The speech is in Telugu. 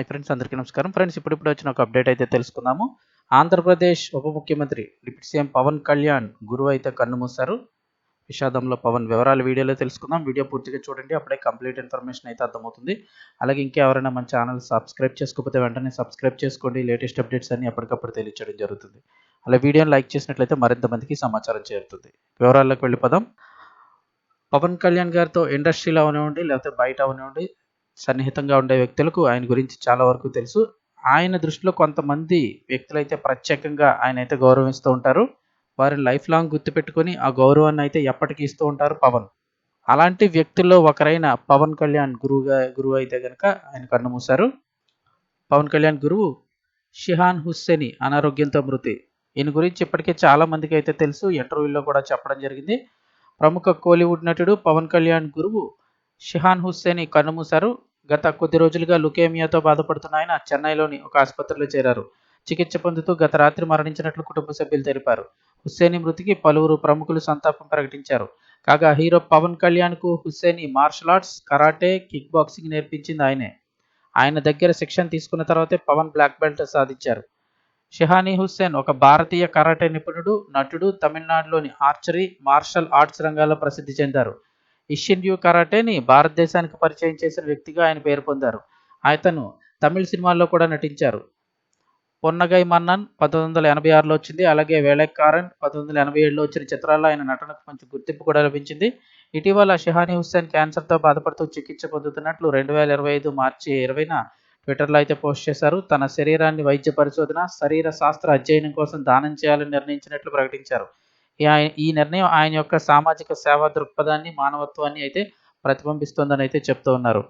హాయ్ ఫ్రెండ్స్ అందరికీ నమస్కారం. ఫ్రెండ్స్ ఇప్పుడు ఇప్పుడు వచ్చిన ఒక అప్డేట్ అయితే తెలుసుకుందాము. ఆంధ్రప్రదేశ్ ఉప ముఖ్యమంత్రి డిప్యూటీ సీఎం పవన్ కళ్యాణ్ గురువు అయితే కన్నుమూశారు విషాదంలో పవన్ వివరాలు వీడియోలో తెలుసుకుందాం. వీడియో పూర్తిగా చూడండి అప్పుడే కంప్లీట్ ఇన్ఫర్మేషన్ అయితే అర్థమవుతుంది. అలాగే ఇంకెవరైనా మన ఛానల్ సబ్స్క్రైబ్ చేసుకోకపోతే వెంటనే సబ్స్క్రైబ్ చేసుకోండి. లేటెస్ట్ అప్డేట్స్ అన్ని ఎప్పటికప్పుడు తెలియచేయడం జరుగుతుంది. అలా వీడియోని లైక్ చేసినట్లయితే మరింత మందికి సమాచారం చేరుతుంది. వివరాల్లోకి వెళ్ళిపోదాం. పవన్ కళ్యాణ్ గారితో ఇండస్ట్రీలో అవనివ్వండి లేకపోతే బయట అవనివ్వండి. సన్నిహితంగా ఉండే వ్యక్తులకు ఆయన గురించి చాలా వరకు తెలుసు. ఆయన దృష్టిలో కొంతమంది వ్యక్తులైతే ప్రత్యేకంగా ఆయన అయితే గౌరవిస్తూ ఉంటారు. వారి లైఫ్ లాంగ్ గుర్తుపెట్టుకొని ఆ గౌరవాన్ని అయితే ఎప్పటికీ ఇస్తూ ఉంటారు పవన్. అలాంటి వ్యక్తుల్లో ఒకరైన పవన్ కళ్యాణ్ గురువుగా గురువు అయితే కనుక ఆయన కన్నుమూశారు పవన్ కళ్యాణ్ గురువు షిహాన్ హుస్సేని అనారోగ్యంతో మృతి. ఈయన గురించి ఇప్పటికే చాలా మందికి అయితే తెలుసు. ఇంటర్వ్యూలో కూడా చెప్పడం జరిగింది. ప్రముఖ కోలీవుడ్ నటుడు పవన్ కళ్యాణ్ గురువు షిహాన్ హుస్సేని కన్నుమూశారు గత కొద్ది రోజులుగా లుకేమియాతో బాధపడుతున్న ఆయన చెన్నైలోని ఒక ఆసుపత్రిలో చేరారు. చికిత్స పొందుతూ గత రాత్రి మరణించినట్లు కుటుంబ సభ్యులు తెలిపారు. హుస్సేని మృతికి పలువురు ప్రముఖులు సంతాపం ప్రకటించారు. కాగా హీరో పవన్ కళ్యాణ్కు Hussaini martial arts karate kick boxing నేర్పించింది ఆయనే. ఆయన దగ్గర శిక్షణ తీసుకున్న తర్వాతే పవన్ బ్లాక్ బెల్ట్ సాధించారు. షిహానీ హుస్సేన్ ఒక భారతీయ కరాటే నిపుణుడు నటుడు తమిళనాడులోని ఆర్చరీ మార్షల్ ఆర్ట్స్ రంగాల్లో ప్రసిద్ధి చెందారు. ఇషిన్యూ కరాటేని భారతదేశానికి పరిచయం చేసిన వ్యక్తిగా ఆయన పేరు పొందారు. అతను తమిళ సినిమాల్లో కూడా నటించారు. పొన్నగై మన్నన్ పంతొమ్మిది వందల ఎనభై ఆరులో వచ్చింది. అలాగే వేళక్కారన్ పంతొమ్మిది వందల ఎనభై ఏడులో వచ్చిన చిత్రాల్లో ఆయన నటనకు కొంచెం గుర్తింపు కూడా లభించింది. ఇటీవల షహానీ హుస్సేన్ క్యాన్సర్తో బాధపడుతూ చికిత్స పొందుతున్నట్లు రెండు వేల ఇరవై ఐదు మార్చి ఇరవైన ట్విట్టర్లో అయితే పోస్ట్ చేశారు. తన శరీరాన్ని వైద్య పరిశోధన శరీర శాస్త్ర అధ్యయనం కోసం దానం చేయాలని నిర్ణయించినట్లు ప్రకటించారు. ఈ నిర్ణయం ఆయన యొక్క సామాజిక సేవా దృక్పథాన్ని మానవత్వాన్ని అయితే ప్రతిబింబిస్తుందని అయితే చెప్తూ ఉన్నారు.